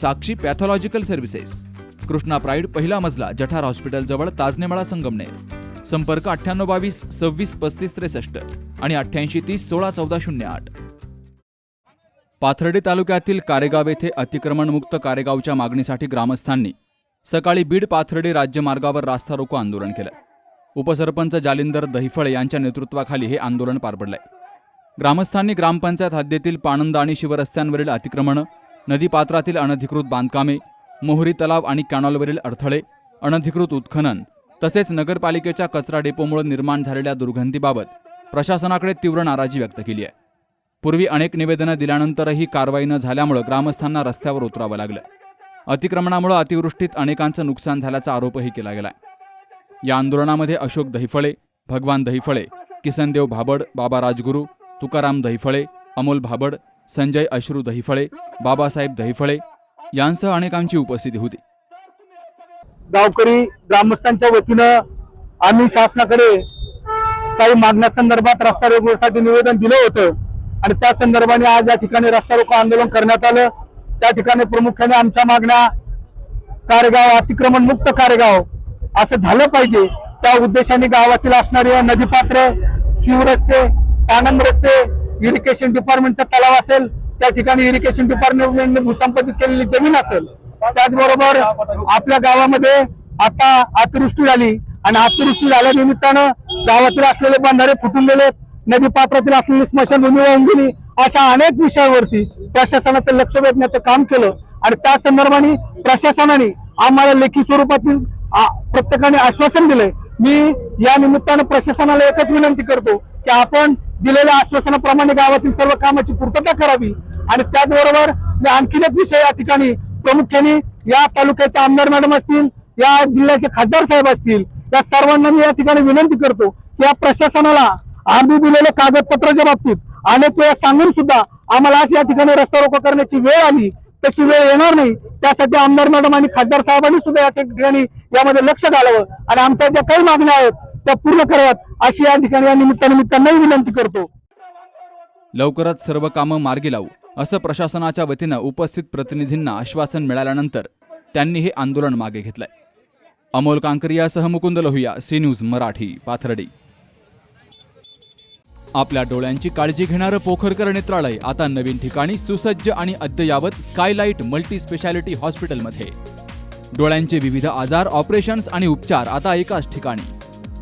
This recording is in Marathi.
Sakshi pathological services. Krishna pride पहिला मजला जठार हॉस्पिटल जवळ ताजनेमाळा संगमनेर. संपर्क अठ्ठ्याण्णव बावीस सव्वीस पस्तीस त्रेसष्ट आणि अठ्ठ्याऐंशी तीस सोळा चौदा शून्य आठ. पाथर्डी तालुक्यातील कारेगाव येथे अतिक्रमणमुक्त कारेगावच्या मागणीसाठी ग्रामस्थांनी सकाळी बीड पाथर्डी राज्यमार्गावर रास्ता रोको आंदोलन केलं. उपसरपंच जालिंदर दहिफळे यांच्या नेतृत्वाखाली हे आंदोलन पार पडलंय. ग्रामस्थांनी ग्रामपंचायत हद्दीतील पाणंद आणि शिवरस्त्यांवरील अतिक्रमणं नदीपात्रातील अनधिकृत बांधकामे मोहरी तलाव आणि कॅनॉलवरील अडथळे अनधिकृत उत्खनन तसेच नगरपालिकेच्या कचरा डेपोमुळे निर्माण झालेल्या दुर्गंधीबाबत प्रशासनाकडे तीव्र नाराजी व्यक्त केली आहे. पूर्वी अनेक निवेदनं दिल्यानंतरही कारवाई न झाल्यामुळे ग्रामस्थांना रस्त्यावर उतरावं लागलं. अतिक्रमणामुळे अतिवृष्टीत अनेकांचं नुकसान झाल्याचा आरोपही केला गेला या आंदोलनामध्ये अशोक दहिफळे भगवान दहिफळे किसनदेव भाबड बाबा राजगुरू तुकाराम दहिफळे अमोल भाबड संजय अश्रू दहिफळे बाबासाहेब दहिफळे यांसह अनेकांची उपस्थिती होती. गावकरी ग्रामस्थांच्या वतीनं आम्ही शासनाकडे काही मागण्या संदर्भात रस्ता रोकोसाठी निवेदन दिलं होतं आणि त्या संदर्भाने आज या ठिकाणी रस्ता रोको आंदोलन करण्यात आलं. त्या ठिकाणी प्रामुख्याने आमच्या मागण्या कारेगाव अतिक्रमण मुक्त कारेगाव असं झालं पाहिजे. त्या उद्देशाने गावातील असणारे नदीपात्र शिवरस्ते आनंद रस्ते इरिगेशन डिपार्टमेंटचा तलाव असेल त्या ठिकाणी इरिगेशन डिपार्टमेंटने भूसंपादित केलेली जमीन असेल. त्याचबरोबर आपल्या गावामध्ये आता अतिवृष्टी झाली आणि अतिवृष्टी झाल्या निमित्तानं गावातील असलेले बंधारे फुटून गेले नदी पात्रातील असलेली स्मशानभूमी वाहून गेली. अशा अनेक विषयावरती प्रशासनाचं लक्ष वेधण्याचं काम केलं आणि त्या संदर्भाने प्रशासनाने आम्हाला लेखी स्वरूपातील प्रत्येकाने आश्वासन दिलंय. मी या निमित्तानं प्रशासनाला एकच विनंती करतो की आपण दिलेल्या आश्वासनाप्रमाणे गावातील सर्व कामाची पूर्तता करावी आणि त्याचबरोबर मी आणखीन एक विषय या ठिकाणी प्रामुख्याने या तालुक्याचे आमदार मॅडम असतील या जिल्ह्याचे खासदार साहेब असतील या सर्वांना मी या ठिकाणी विनंती करतो की या प्रशासनाला आम्ही दिलेल्या कागदपत्राच्या बाबतीत अनेक वेळा सांगून सुद्धा आम्हाला आज या ठिकाणी रस्ता रोको करण्याची वेळ आली. तशी वेळ येणार नाही. त्यासाठी आमदार मॅडम आणि खासदार साहेबांनी सुद्धा या ठिकाणी यामध्ये लक्ष घालावं. आणि आमच्या ज्या काही मागण्या आहेत त्या पूर्ण कराव्यात. अशी या ठिकाणी या निमित्ताने विनंती करतो. लवकरच सर्व कामं मार्गी लावू असं प्रशासनाच्या वतीनं उपस्थित प्रतिनिधींना आश्वासन मिळाल्यानंतर त्यांनी हे आंदोलन मागे घेतलंय. अमोल कांकरियासह मुकुंद लोहिया सी न्यूज मराठी पाथर्डी. आपल्या डोळ्यांची काळजी घेणारं पोखरकर नेत्रालय आता नवीन ठिकाणी सुसज्ज आणि अद्ययावत स्कायलाइट मल्टी स्पेशालिटी हॉस्पिटलमध्ये. डोळ्यांचे विविध आजार ऑपरेशन्स आणि उपचार आता एकाच ठिकाणी.